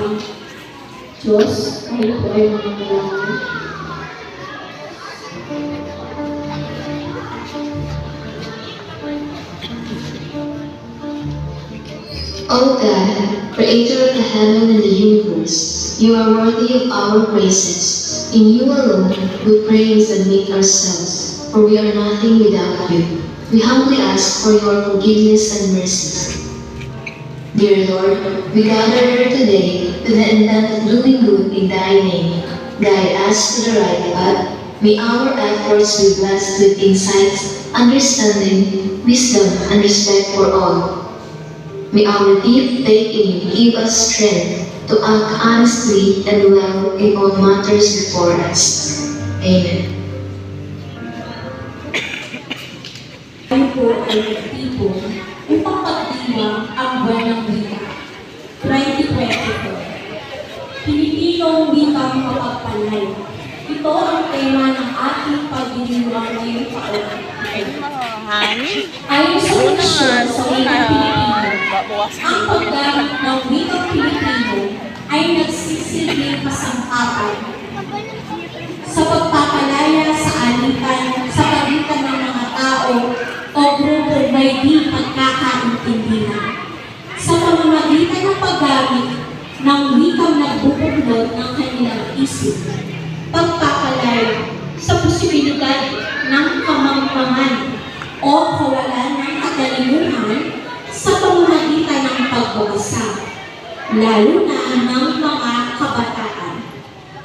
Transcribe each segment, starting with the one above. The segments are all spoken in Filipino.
Diyos, ay. O God, creator of the heaven and the universe, you are worthy of our praises. In you alone we pray and submit ourselves, for we are nothing without you. We humbly ask for your forgiveness and mercy. Dear Lord, we gather here today with the intent of doing good in thy name. Guide us to the right path. May our efforts be blessed with insights, understanding, wisdom, and respect for all. May our deep faith in you give us strength to act honestly and well in all matters before us. Amen. Pilipinong wikang mapagpalay. Ito ang tema ng ating pagdiriwang ngayong taon. Ayon sa kondisyon sa wikang Pilipino, ang paggamit ng wikang Pilipino ay nagsisilbing kasangkapan sa pagpapalaya sa alitan sa pagitan ng mga tao o grupo may di pagkakaintindihan. Sa pamamagitan ng paggamit ng wikang nagbubuklod ng kanilang isip, pagpapalaya sa posibilidad ng kamangmangan o kawalan ng katalinuhan sa pamamagitan ng pagbabasa, lalo na ng mga kabataan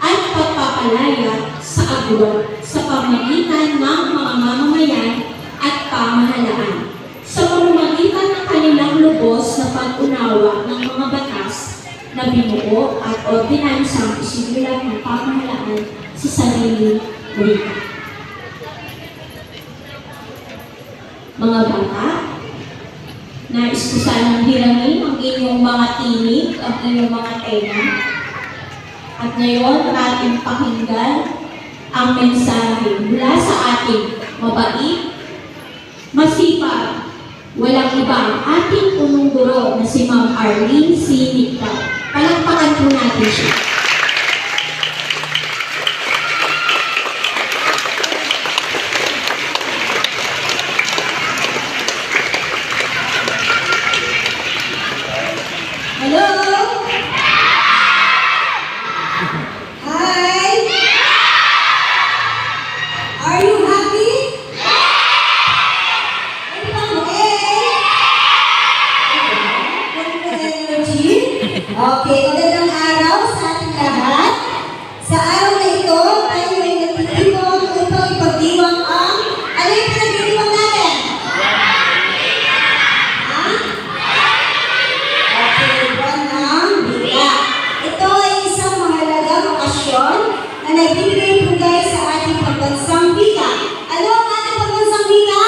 at pagpapalaya sa agwat sa pamagitan ng mga mamamayan at pamahalaan sa pamamagitan ng kanilang lubos na pag-unawa ng mga batas na binuo at ordinansang isinulat ng pamahalaan sa sarili wika. Mga bata, nais ko sanang hiramin ang inyong mga tinig, ang inyong mga tema, at ngayon, ating pakinggan ang mensahe mula sa ating mabait, masipag, walang ibang ating punong guro na si Ma'am Arlene C. Nicta. Palakpakan po natin siya. Na nagbibigay bugay sa ating pagbansang bika. Ano ang ating pagbansang bika?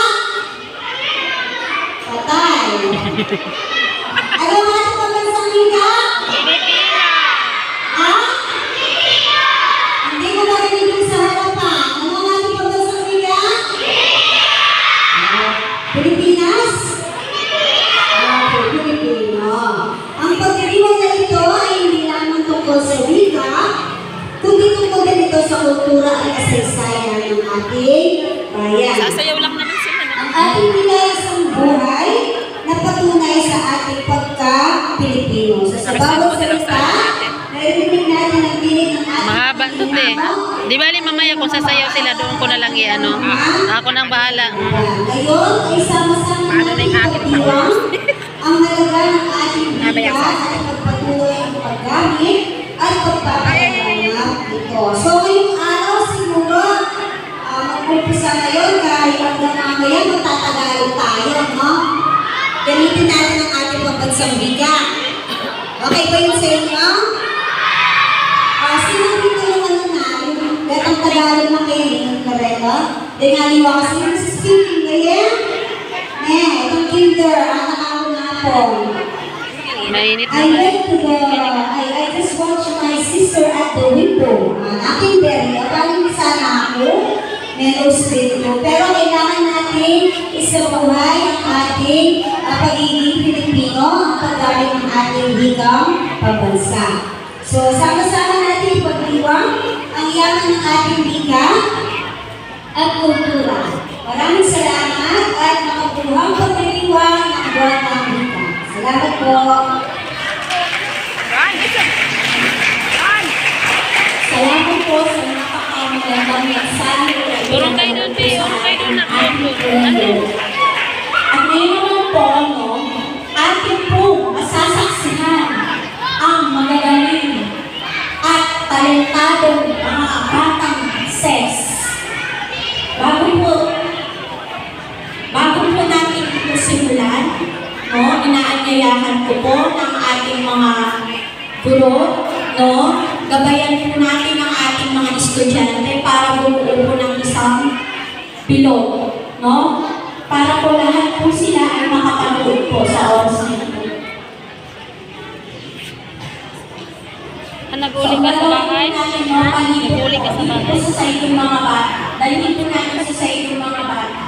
Patay. bayan. Sasayaw lang naman sila. Ang ating binayasang buhay na patunay sa ating pagka-Pilipino. Sa bawat salita, naririnig natin ang tinig ng ating Mahaba to te. Di bali mamaya kung sasayaw sila doon ko na lang i-ano. Ako nang bahala. Ngayon ay sama-sama natin pagdiwang ang halaga ng ating sa- at pagpatuloy ang paggamit at pagpapalanap uh, mag-umpisa ngayon kahit hanggang mamaya gamitin natin ang ating pambansang wika. Okay ba yun sa inyo? Ah, sino dito yung ano na, yung gatang Tagalog na kayo, yung Loreto? Dingaliwa kasi yung speaking kaya? Ne, itong kinder, anak ako na po. Mainit I naman. went to the, I, I just watched my sister at the window. Uh, aking berry, akaling sana ako, meron street ko. Pero kailangan natin isabuhay ang ating uh, pagiging Pilipino, ang paggamit ng ating wikang pambansa. So, sama-sama natin ipagdiwang ang yaman ng ating wika at kultura. Maraming salamat at makabuhang pagdiriwang ng buwan ng wika. Salamat po. Salamat po sa Turun kayo doon, Bi. Turun kayo doon. Ano? At ngayon naman po, no, atin po masasaksihan ang magagaling at talentadong mga batang ses. Bago po, bago po natin ito simulan, no, inaanyayahan ko po ng ating mga guro, no, gabayan po natin bilog, no? Para po lahat po sila ay makapanood po sa oras na ito. Ah, Nag-uli ka sa bahay? Nag-uli ka sa bahay? Sa sa mga bata. Dalhin po natin sa sa mga bata.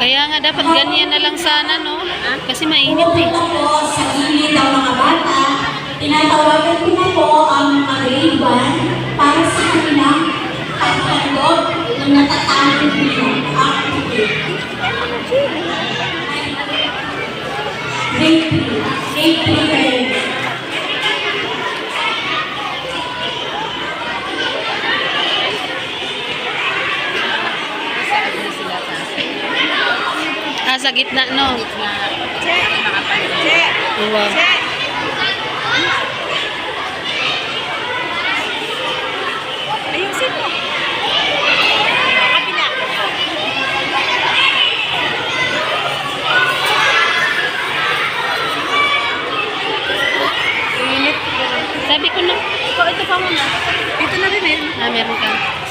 Kaya nga dapat ganyan na lang sana, no? Kasi mainit eh. Sa gitna, no? Wow. Ayusin mo. Kabila. Sabi ko na, Ito, ito pa muna. Ito na rin eh. ah, meron ka.